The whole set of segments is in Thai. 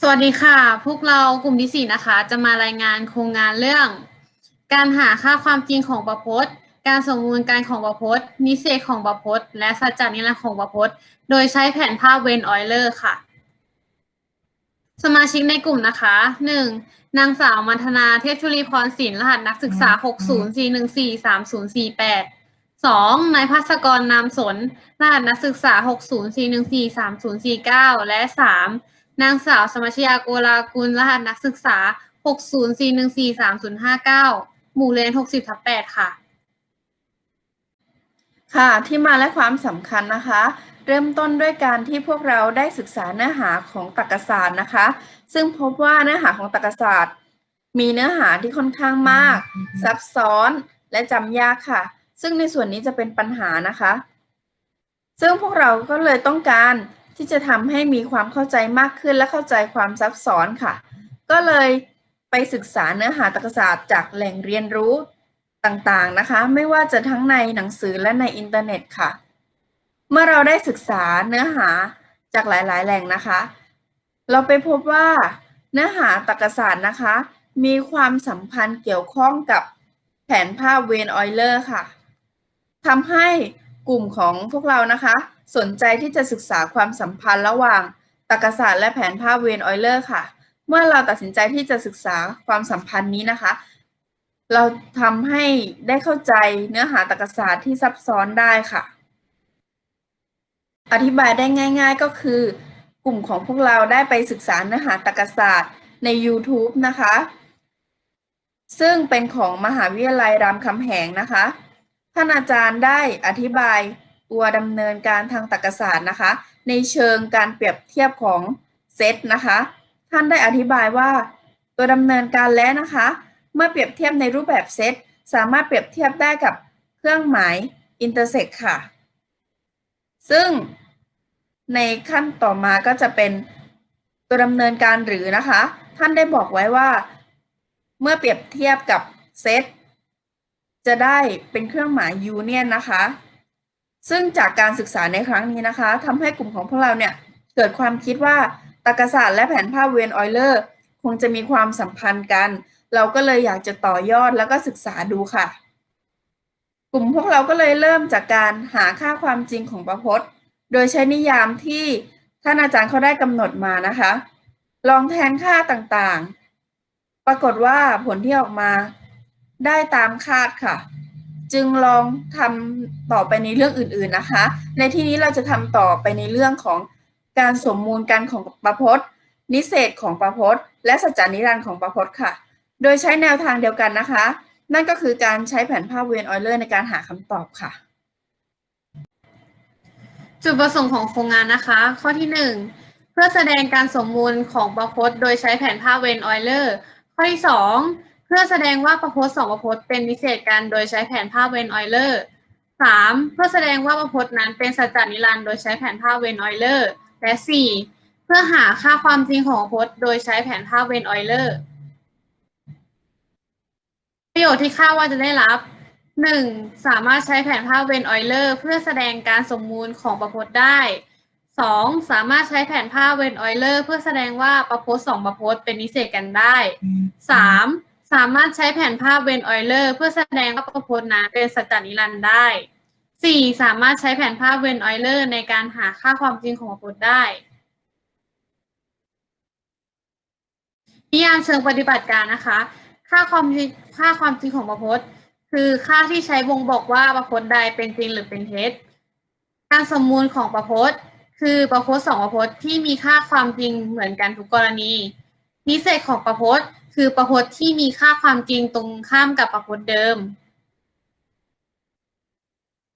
สวัสดีค่ะ พวกเรากลุ่มที่สี่นะคะ จะมารายงานโครงงานเรื่อง การหาค่าความจริงของประพจน์ การสมมูลการของประพจน์ นิเศษของประพจน์ และสัจจานิรันดร์ของประพจน์ โดยใช้แผนภาพเวนออยเลอร์ค่ะ สมาชิกในกลุ่มนะคะหนึ่งนางสาวมัทนาเทพชุลีพรศิลป์รหัสนักศึกษาหกศูนย์สี่หนึ่งสี่สามศูนย์สี่แปดสองนายภัสกรนามสนรหัสนักศึกษาหกศูนย์สี่หนึ่งสี่สามศูนย์สี่เก้าและสาม นางสาวสมัชยาโกลากุลรหัสนักศึกษาหกศูนย์สี่หนึ่งสี่สามศูนย์ห้าเก้าหมู่เรียนหกสิบทับแปดค่ะ ค่ะ ที่มาและความสำคัญนะคะ เริ่มต้นด้วยการที่พวกเราได้ศึกษาเนื้อหาของตรรกศาสตร์นะคะ ซึ่งพบว่าเนื้อหาของตรรกศาสตร์ มีเนื้อหาที่ค่อนข้างมาก ซับซ้อนและจำยากค่ะ ซึ่งในส่วนนี้จะเป็นปัญหานะคะ ซึ่งพวกเราก็เลยต้องการ ที่จะทำให้มีความเข้าใจมากขึ้นและเข้าใจความซับซ้อนค่ะ ก็เลยไปศึกษาเนื้อหาตรรกศาสตร์จากแหล่งเรียนรู้ต่างๆนะคะ ไม่ว่าจะทั้งในหนังสือและในอินเทอร์เน็ตค่ะ เมื่อเราได้ศึกษาเนื้อหาจากหลายๆ แหล่งนะคะ เราไปพบว่าเนื้อหาตรรกศาสตร์นะคะ มีความสัมพันธ์เกี่ยวข้องกับแผนภาพเวนออยเลอร์ค่ะทำให้กลุ่มของพวกเรานะคะ สนใจที่จะศึกษาความสัมพันธ์ระหว่างตรรกศาสตร์และแผนภาพเวนออยเลอร์ค่ะ เมื่อเราตัดสินใจที่จะศึกษาความสัมพันธ์นี้นะคะ เราทำให้ได้เข้าใจเนื้อหาตรรกศาสตร์ที่ซับซ้อนได้ค่ะ อธิบายได้ง่าย ๆก็คือ กลุ่มของพวกเราได้ไปศึกษาเนื้อหาตรรกศาสตร์ใน YouTube นะคะ ซึ่งเป็นของมหาวิทยาลัยรามคำแหงนะคะ ท่านอาจารย์ได้อธิบาย ตัวดำเนินการทางตรรกศาสตร์นะคะ ในเชิงการเปรียบเทียบของเซตนะคะ ท่านได้อธิบายว่า ตัวดำเนินการและนะคะ เมื่อเปรียบเทียบในรูปแบบเซตสามารถเปรียบเทียบได้กับเครื่องหมาย intersect ค่ะ ซึ่งในขั้นต่อมาก็จะเป็นตัวดำเนินการหรือนะคะ ท่านได้บอกไว้ว่า เมื่อเปรียบเทียบกับเซตจะได้เป็นเครื่องหมาย union นะคะ ซึ่งจากการศึกษาในครั้งนี้นะคะทำให้กลุ่มของพวกเราเนี่ยเกิดความคิดว่าตรรกศาสตร์และแผนภาพเวนออยเลอร์คงจะมีความสัมพันธ์กัน เราก็เลยอยากจะต่อยอดแล้วก็ศึกษาดูค่ะ กลุ่มพวกเราก็เลยเริ่มจากการหาค่าความจริงของประพจน์ โดยใช้นิยามที่ท่านอาจารย์เขาได้กำหนดมานะคะ ลองแทนค่าต่างๆ ปรากฏว่าผลที่ออกมาได้ตามคาดค่ะ จึงลองทำต่อไปในเรื่องอื่นๆนะคะ ในที่นี้เราจะทำต่อไปในเรื่องของการสมมูลกันของประพจน์ นิเศษของประพจน์ และสัจจานิรันดร์ของประพจน์ค่ะ โดยใช้แนวทางเดียวกันนะคะ นั่นก็คือการใช้แผนภาพเวนออยเลอร์ในการหาคำตอบค่ะ จุดประสงค์ของโครงงานนะคะ ข้อที่หนึ่งเพื่อแสดงการสมมูลของประพจน์ โดยใช้แผนภาพเวนออยเลอร์ข้อที่สอง พื่อแสดงว่าประพจน์สองประพจน์เป็นนิเศษกันโดยใช้แผนภาพเวนออยเลอร์สามเพื่อแสดงว่าประพจน์นั้นเป็นสัจจนิรันด์โดยใช้แผนภาพเวนออยเลอร์และสี่เพื่อหาค่าความจริงของประพจน์โดยใช้แผนภาพเวนออยเลอร์ประโยชน์ที่คาดว่าจะได้รับหนึ่งสามารถใช้แผนภาพเวนออยเลอร์เพื่อแสดงการสมมูลของประพจน์ได้สองสามารถใช้แผนภาพเวนออยเลอร์เพื่อแสดงว่าประพจน์สองประพจน์เป็นนิเศษกันได้สาม สามารถใช้แผนภาพเวนออยเลอร์เพื่อแสดงว่าประพจน์นั้นเป็นสัจจานิรันดร์ได้สี่สามารถใช้แผนภาพเวนออยเลอร์ในการหาค่าความจริงของประพจน์ได้ นิยามเชิงปฏิบัติการนะคะ ค่าความจริงค่าความจริงของประพจน์ คือค่าที่ใช้บ่งบอกว่าประพจน์ใดเป็นจริงหรือเป็นเท็จ การสมมูลของประพจน์ คือประพจน์สองประพจน์ที่มีค่าความจริงเหมือนกันทุกกรณี นิเศษของประพจน์ คือประพจน์ที่มีค่าความจริงตรงข้ามกับประพจน์เดิม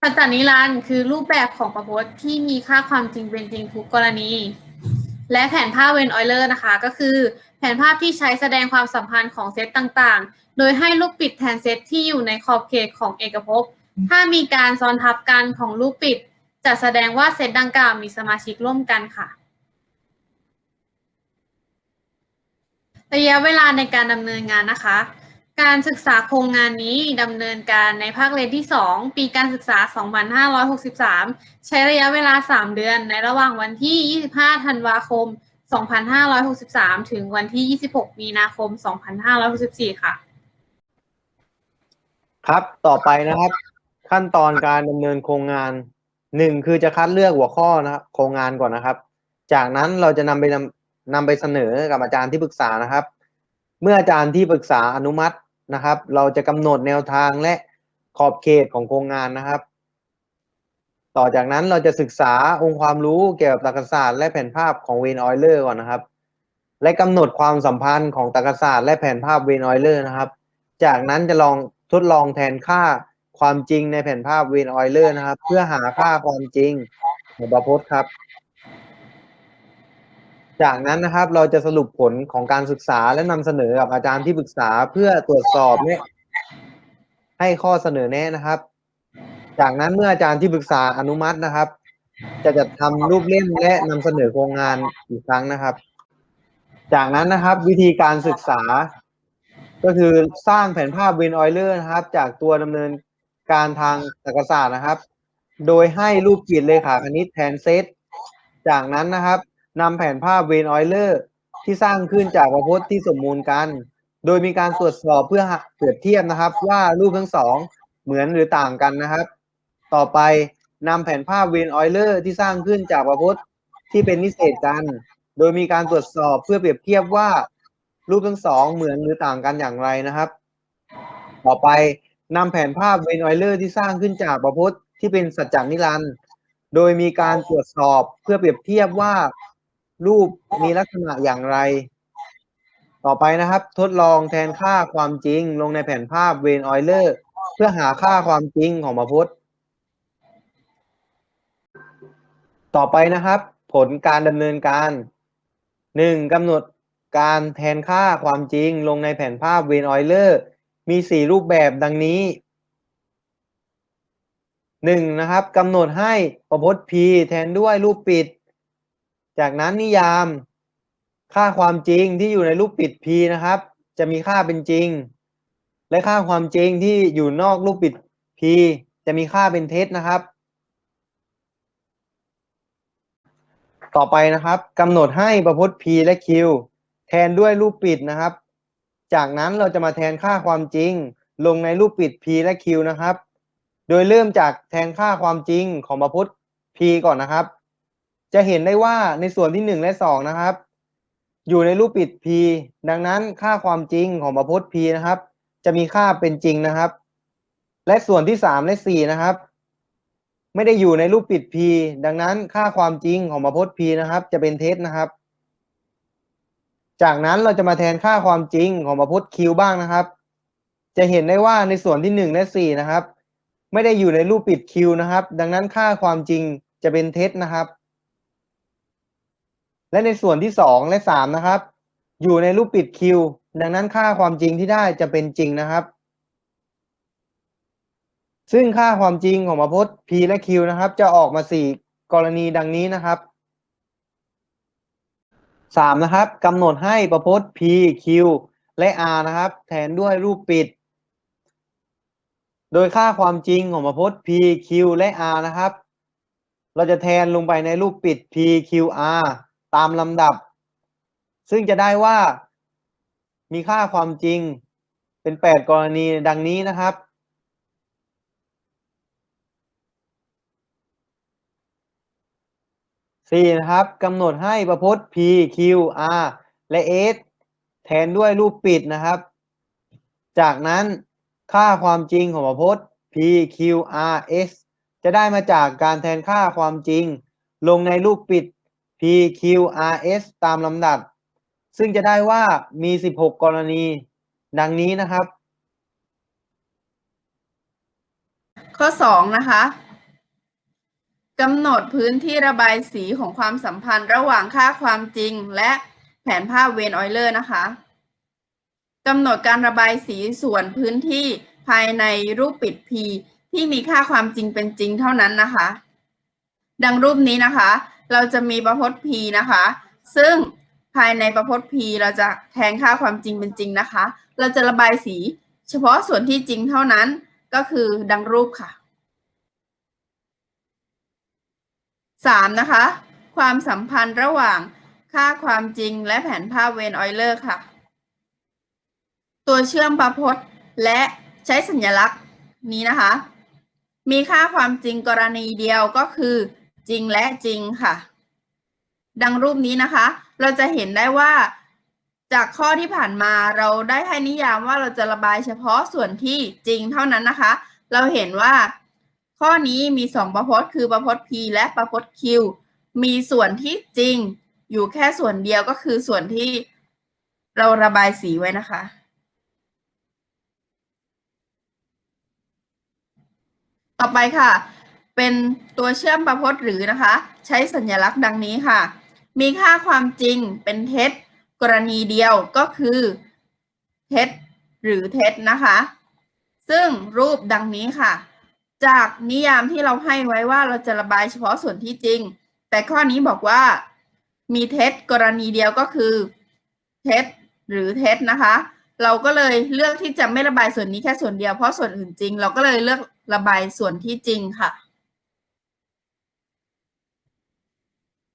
สัจจานิรันดร์คือรูปแบบของประพจน์ที่มีค่าความจริงเป็นจริงทุกกรณี และแผนภาพเวนออยเลอร์นะคะ ก็คือแผนภาพที่ใช้แสดงความสัมพันธ์ของเซตต่างๆ โดยให้ลูกปิดแทนเซตที่อยู่ในขอบเขตของเอกภพ ถ้ามีการซ้อนทับกันของลูกปิด จะแสดงว่าเซตดังกล่าวมีสมาชิกร่วมกันค่ะ ระยะเวลาในการดำเนินงานนะคะ การศึกษาโครงงานนี้ดำเนินการในภาคเรียนที่ 2 ปีการศึกษา 2563 ใช้ระยะเวลา 3 เดือน ในระหว่างวันที่ 25 ธันวาคม 2563 ถึงวันที่ 26 มีนาคม 2564 ค่ะ ครับ ต่อไปนะครับ ขั้นตอนการดำเนินโครงงานหนึ่งคือจะคัดเลือกหัวข้อนะครับโครงงานก่อนนะครับ จากนั้นเราจะนำไปนำ นำไปเสนอกับอาจารย์ที่ปรึกษานะครับ เมื่ออาจารย์ที่ปรึกษาอนุมัตินะครับ เราจะกำหนดแนวทางและขอบเขตของโครงงานนะครับ ต่อจากนั้นเราจะศึกษาองค์ความรู้เกี่ยวกับตรรกศาสตร์และแผนภาพของเวนออยเลอร์ก่อนนะครับ และกำหนดความสัมพันธ์ของตรรกศาสตร์และแผนภาพเวนออยเลอร์นะครับ จากนั้นจะลองทดลองแทนค่าความจริงในแผนภาพเวนออยเลอร์นะครับ เพื่อหาค่าความจริงของประพจน์ครับ จากนั้นนะครับเราจะสรุปผลของการศึกษาและนำเสนอกับอาจารย์ที่ปรึกษาเพื่อตรวจสอบและให้ข้อเสนอแนะนะครับ จากนั้นเมื่ออาจารย์ที่ปรึกษาอนุมัตินะครับ จะจัดทำรูปเล่มและนำเสนอโครงงานอีกครั้งนะครับ จากนั้นนะครับวิธีการศึกษา ก็คือสร้างแผนภาพเวนออยเลอร์นะครับ จากตัวดำเนินการทางตรรกศาสตร์นะครับ โดยให้รูปขีดเลขาคณิตแทนเซตจากนั้นนะครับ นำแผนภาพเวนออยเลอร์ที่สร้างขึ้นจากประพจน์ที่สมมูลกัน โดยมีการตรวจสอบเพื่อเปรียบเทียบนะครับ ว่ารูปทั้งสองเหมือนหรือต่างกันนะครับ ต่อไปนำแผนภาพเวนออยเลอร์ที่สร้างขึ้นจากประพจน์ที่เป็นนิเศษกัน โดยมีการตรวจสอบเพื่อเปรียบเทียบว่ารูปทั้งสองเหมือนหรือต่างกันอย่างไรนะครับ ต่อไปนำแผนภาพเวนออยเลอร์ที่สร้างขึ้นจากประพจน์ที่เป็นสัจจานิรันดร์โดยมีการตรวจสอบเพื่อเปรียบเทียบว่า รูปมีลักษณะอย่างไร ต่อไปนะครับ ทดลองแทนค่าความจริง ลงในแผนภาพเวนออยเลอร์เพื่อหาค่าความจริงของประพจน์ ต่อไปนะครับ ผลการดำเนินการหนึ่งกำหนดการแทนค่าความจริง ลงในแผนภาพเวนออยเลอร์มีสี่รูปแบบดังนี้หนึ่งนะครับกำหนดให้ประพจน์ P แทนด้วยรูปปิด จากนั้นนิยาม ค่าความจริงที่อยู่ในรูปปิด P นะครับ จะมีค่าเป็นจริง และค่าความจริงที่อยู่นอกรูปปิด P จะมีค่าเป็นเท็จนะครับ ต่อไปนะครับกำหนดให้ประพจน์ P และ Q แทนด้วยรูปปิดนะครับ จากนั้นเราจะมาแทนค่าความจริง ลงในรูปปิด P และ Q นะครับ โดยเริ่มจากแทนค่าความจริงของประพจน์ P ก่อนนะครับ จะเห็นได้ว่าในส่วนที่หนึ่งและสองนะครับ อยู่ในรูปปิด P ดังนั้นค่าความจริงของประพจน์ P นะครับ จะมีค่าเป็นจริงนะครับ และส่วนที่สามและสี่นะครับ ไม่ได้อยู่ในรูปปิด P ดังนั้นค่าความจริงของประพจน์ P นะครับ จะเป็นเท็จนะครับ จากนั้นเราจะมาแทนค่าความจริงของประพจน์ Q บ้างนะครับ จะเห็นได้ว่าในส่วนที่หนึ่งและสี่นะครับ ไม่ได้อยู่ในรูปปิด Q นะครับ ดังนั้นค่าความจริงจะเป็นเท็จนะครับ และในส่วนที่สองและสามนะครับ อยู่ในรูปปิด Q ดังนั้นค่าความจริงที่ได้จะเป็นจริงนะครับ ซึ่งค่าความจริงของประพจน์ P และ Q นะครับ จะออกมาสี่กรณีดังนี้นะครับสามนะครับกำหนดให้ประพจน์ P Q และ R นะครับ แทนด้วยรูปปิด โดยค่าความจริงของประพจน์ P Q และ R นะครับ เราจะแทนลงไปในรูปปิด P Q R ตามลำดับ ซึ่งจะได้ว่ามีค่าความจริงเป็นแปดกรณีดังนี้นะครับสี่นะครับกำหนดให้ประพจน์ P Q R และ S แทนด้วยรูปปิดนะครับ จากนั้นค่าความจริงของประพจน์ P Q R S จะได้มาจากการแทนค่าความจริง ลงในรูปปิด P Q R S ตามลำดับ ซึ่งจะได้ว่ามี 16 กรณี ดังนี้นะครับ ข้อสองนะคะกำหนดพื้นที่ระบายสีของความสัมพันธ์ระหว่างค่าความจริง และแผนภาพเวนออยเลอร์นะคะกำหนดการระบายสีส่วนพื้นที่ภายในรูปปิด P ที่มีค่าความจริงเป็นจริงเท่านั้นนะคะ ดังรูปนี้นะคะ เราจะมีประพจน์ P นะคะ ซึ่งภายในประพจน์ P เราจะแทนค่าความจริงเป็นจริงนะคะ เราจะระบายสีเฉพาะส่วนที่จริงเท่านั้นก็คือดังรูปค่ะสามนะคะ ความสัมพันธ์ระหว่างค่าความจริงและแผนภาพเวนออยเลอร์ค่ะ ตัวเชื่อมประพจน์และใช้สัญลักษณ์นี้นะคะ มีค่าความจริงกรณีเดียวก็คือ จริงและจริงค่ะ ดังรูปนี้นะคะ เราจะเห็นได้ว่า จากข้อที่ผ่านมาเราได้ให้นิยามว่าเราจะระบายเฉพาะส่วนที่จริงเท่านั้นนะคะ เราเห็นว่า ข้อนี้มีสองประพจน์คือประพจน์ P และประพจน์ Q มีส่วนที่จริงอยู่แค่ส่วนเดียวก็คือส่วนที่เราระบายสีไว้นะคะต่อไปค่ะ เป็นตัวเชื่อมประพจน์หรือนะคะ ใช้สัญลักษณ์ดังนี้ค่ะ มีค่าความจริงเป็นเท็จ กรณีเดียวก็คือ เท็จ หรือเท็จนะคะ ซึ่งรูปดังนี้ค่ะ จากนิยามที่เราให้ไว้ว่าเราจะระบายเฉพาะส่วนที่จริง แต่ข้อนี้บอกว่า มีเท็จ กรณีเดียวก็คือเท็จ หรือเท็จนะคะ เราก็เลยเลือกที่จะไม่ระบายส่วนนี้แค่ส่วนเดียวเพราะส่วนอื่นจริง เราก็เลยเลือกระบายส่วนที่จริงค่ะ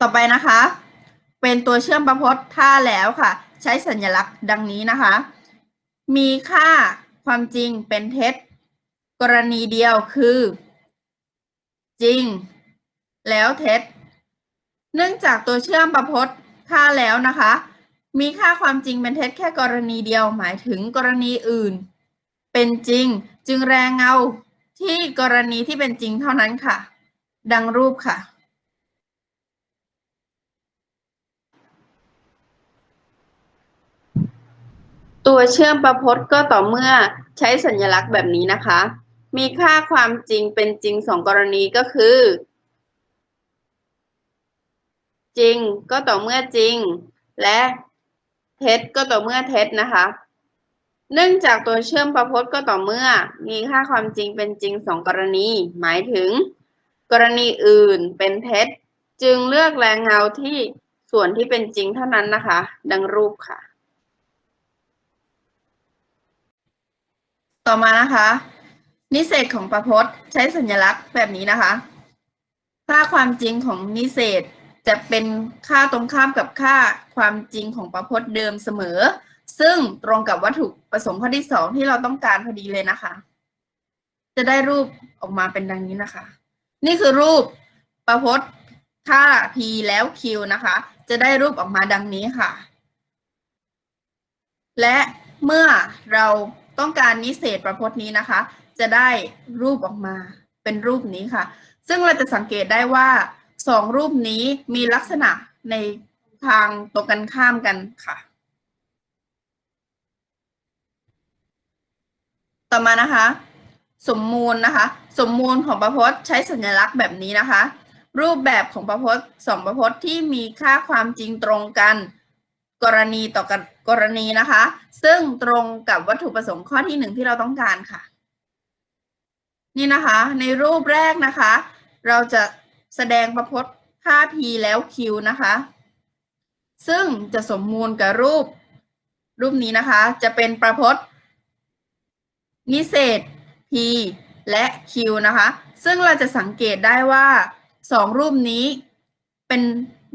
ต่อไปนะคะ เป็นตัวเชื่อมประพจน์ท่าแล้วค่ะ ใช้สัญลักษณ์ดังนี้นะคะ มีค่าความจริงเป็นเท็จ กรณีเดียวคือ จริง แล้วเท็จ เนื่องจากตัวเชื่อมประพจน์ค่าแล้วนะคะ มีค่าความจริงเป็นเท็จแค่กรณีเดียวหมายถึงกรณีอื่น เป็นจริงจึงแรงเงาที่กรณีที่เป็นจริงเท่านั้นค่ะ ดังรูปค่ะ ตัวเชื่อมประพจน์ก็ต่อเมื่อใช้สัญลักษณ์แบบนี้นะคะ มีค่าความจริงเป็นจริงสองกรณีก็คือ จริงก็ต่อเมื่อจริง และเท็จก็ต่อเมื่อเท็จนะคะ เนื่องจากตัวเชื่อมประพจน์ก็ต่อเมื่อ มีค่าความจริงเป็นจริงสองกรณี หมายถึง กรณีอื่นเป็นเท็จ จึงเลือกแรงเงาที่ส่วนที่เป็นจริงเท่านั้นนะคะ ดังรูปค่ะ ต่อมานะคะ นิเศษของประพจน์ใช้สัญลักษณ์แบบนี้นะคะ ค่าความจริงของนิเศษจะเป็นค่าตรงข้ามกับค่าความจริงของประพจน์เดิมเสมอ ซึ่งตรงกับวัตถุประสงค์ข้อที่สองที่เราต้องการพอดีเลยนะคะ จะได้รูปออกมาเป็นดังนี้นะคะ นี่คือรูปประพจน์ค่า p แล้ว q นะคะ จะได้รูปออกมาดังนี้ค่ะ และเมื่อเรา ต้องการนิเศษประพจน์นี้นะคะ จะได้รูปออกมาเป็นรูปนี้ค่ะ ซึ่งเราจะสังเกตได้ว่าสองรูปนี้มีลักษณะในทางตรงกันข้ามกันค่ะ ต่อมานะคะ สมมูลนะคะ สมมูลของประพจน์ใช้สัญลักษณ์แบบนี้นะคะ รูปแบบของประพจน์สองประพจน์ที่มีค่าความจริงตรงกัน กรณีต่อกันกรณีนะคะ ซึ่งตรงกับวัตถุประสงค์ข้อที่หนึ่งที่เราต้องการค่ะ นี่นะคะ ในรูปแรกนะคะ เราจะแสดงประพจน์ค่า p แล้ว q นะคะ ซึ่งจะสมมูลกับรูป รูปนี้นะคะ จะเป็นประพจน์นิเศษ p และ q นะคะ ซึ่งเราจะสังเกตได้ว่าสองรูปนี้เป็น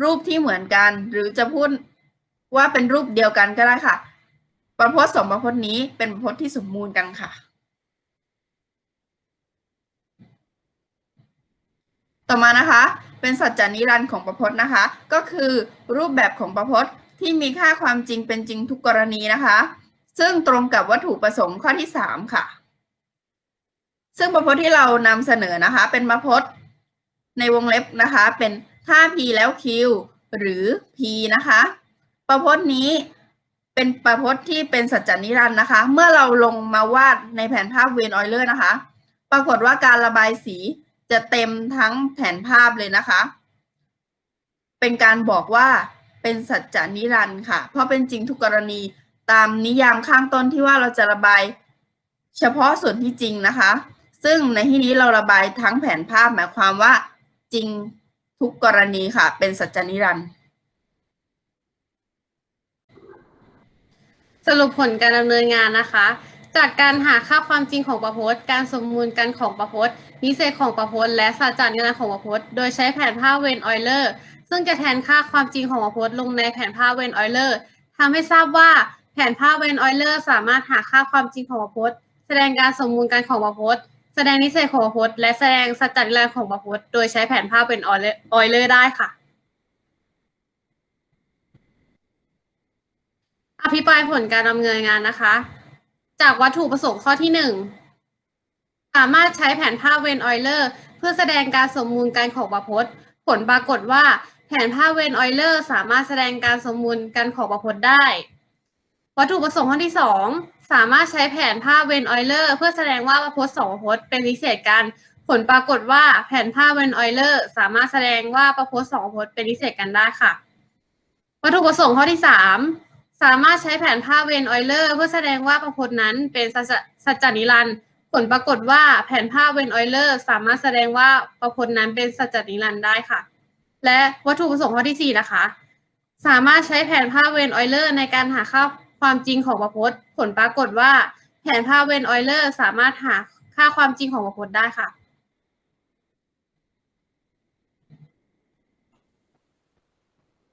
รูปที่เหมือนกัน หรือจะพูด ว่าเป็นรูปเดียวกันก็ได้ค่ะ ประพจน์สองประพจน์นี้เป็นประพจน์ที่สมมูลกันค่ะ ต่อมานะคะ เป็นสัจจานิรันดร์ของประพจน์นะคะ ก็คือรูปแบบของประพจน์ที่มีค่าความจริงเป็นจริงทุกกรณีนะคะ ซึ่งตรงกับวัตถุประสงค์ข้อที่สามค่ะ ซึ่งประพจน์ที่เรานำเสนอนะคะ เป็นประพจน์ในวงเล็บนะคะ เป็นถ้า p แล้ว q หรือ p นะคะ ประพจน์นี้เป็นประพจน์ที่เป็นสัจจานิรันดร์นะคะ เมื่อเราลงมาวาดในแผนภาพเวนออยเลอร์นะคะ ปรากฏว่าการระบายสีจะเต็มทั้งแผนภาพเลยนะคะ เป็นการบอกว่าเป็นสัจจานิรันดร์ค่ะ เพราะเป็นจริงทุกกรณีตามนิยามข้างต้นที่ว่าเราจะระบายเฉพาะส่วนที่จริงนะคะ ซึ่งในที่นี้เราระบายทั้งแผนภาพหมายความว่าจริงทุกกรณีค่ะ เป็นสัจจานิรันดร์ สรุปผลการดำเนินงานนะคะ จากการหาค่าความจริงของประพจน์การสมมูลกันของประพจน์นิเศษของประพจน์และสัจจานิรันดร์ของประพจน์โดยใช้แผนภาพเวนออยเลอร์ซึ่งจะแทนค่าความจริงของประพจน์ลงในแผนภาพเวนออยเลอร์ทำให้ทราบว่าแผนภาพเวนออยเลอร์สามารถหาค่าความจริงของประพจน์แสดงการสมมูลกันของประพจน์แสดงนิสัยของประพจน์และแสดงสัจจนิรันดร์ของประพจน์โดยใช้แผนภาพเป็นออยเลอร์ได้ค่ะ อ ภิปรายผลการดำเนินงานนะคะ จากวัตถุประสงค์ข้อที่หนึ่งสามารถใช้แผนภาพเวนออยเลอร์เพื่อแสดงการสมมูลกันของประพจน์ ผลปรากฏว่าแผนภาพเวนออยเลอร์สามารถแสดงการสมมูลกันของประพจน์ได้ วัตถุประสงค์ข้อที่สองสามารถใช้แผนภาพเวนออยเลอร์เพื่อแสดงว่าประพจน์สองประพจน์เป็นวิเศษกัน ผลปรากฏว่าแผนภาพเวนออยเลอร์สามารถแสดงว่าประพจน์สองประพจน์เป็นวิเศษกันได้ค่ะ วัตถุประสงค์ข้อที่สาม สามารถใช้แผนภาพเวนออยเลอร์เพื่อแสดงว่าประพจน์นั้นเป็นสัจจจนิรันดร์ผลปรากฏว่าแผนภาพเวนออยเลอร์สามารถแสดงว่าประพจน์นั้นเป็นสัจจนิรันดร์ได้ค่ะ และวัตถุประสงค์ข้อที่สี่นะคะ สามารถใช้แผนภาพเวนออยเลอร์ในการหาค่าความจริงของประพจน์ผลปรากฏว่า แผนภาพเวนออยเลอร์สามารถหาค่าความจริงของประพจน์ได้ค่ะ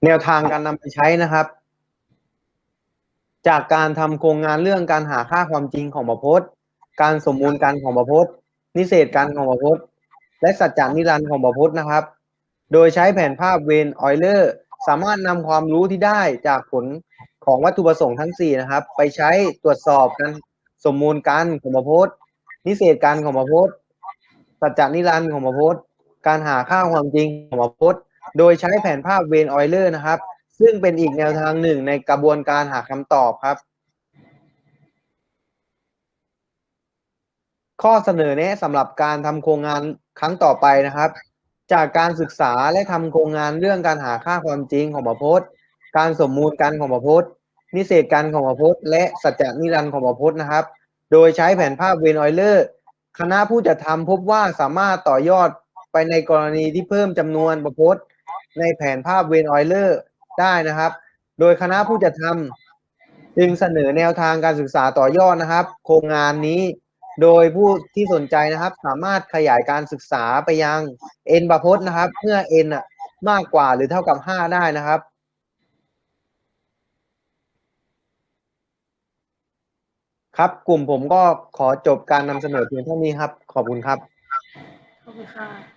แนวทางการนำไปใช้นะครับ จากการทำโครงงานเรื่องการหาค่าความจริงของประพจน์ การสมมูลกันของประพจน์ นิเศษกันของประพจน์ และสัจจานิรันดร์ของประพจน์นะครับ โดยใช้แผนภาพเวนออยเลอร์สามารถนำความรู้ที่ได้จากผลของวัตถุประสงค์ทั้ง 4 นะครับ ไปใช้ตรวจสอบกันสมมูลกันของประพจน์ นิเศษกันของประพจน์ สัจจานิรันดร์ของประพจน์ การหาค่าความจริงของประพจน์ โดยใช้แผนภาพเวนออยเลอร์นะครับ ซึ่งเป็นอีกแนวทางหนึ่งในกระบวนการหาคำตอบครับ ข้อเสนอแนะสำหรับการทำโครงงานครั้งต่อไปนะครับ จากการศึกษาและทำโครงงานเรื่องการหาค่าความจริงของประพจน์การสมมูลกันของประพจน์นิเศษกันของประพจน์และสัจจนิรันดร์ของประพจน์นะครับ โดยใช้แผนภาพเวนออยเลอร์คณะผู้จัดทำพบว่าสามารถต่อยอดไปในกรณีที่เพิ่มจำนวนประพจน์ในแผนภาพเวนออยเลอร์ ได้นะครับ โดยคณะผู้จัดทำจึงเสนอแนวทางการศึกษาต่อยอดนะครับ โครงงานนี้โดยผู้ที่สนใจนะครับ สามารถขยายการศึกษาไปยัง n ประพจน์นะครับ เมื่อ n อะมากกว่าหรือเท่ากับห้าได้นะครับ ครับกลุ่มผมก็ขอจบการนำเสนอเพียงเท่านี้ครับ ขอบคุณครับ ขอบคุณค่ะ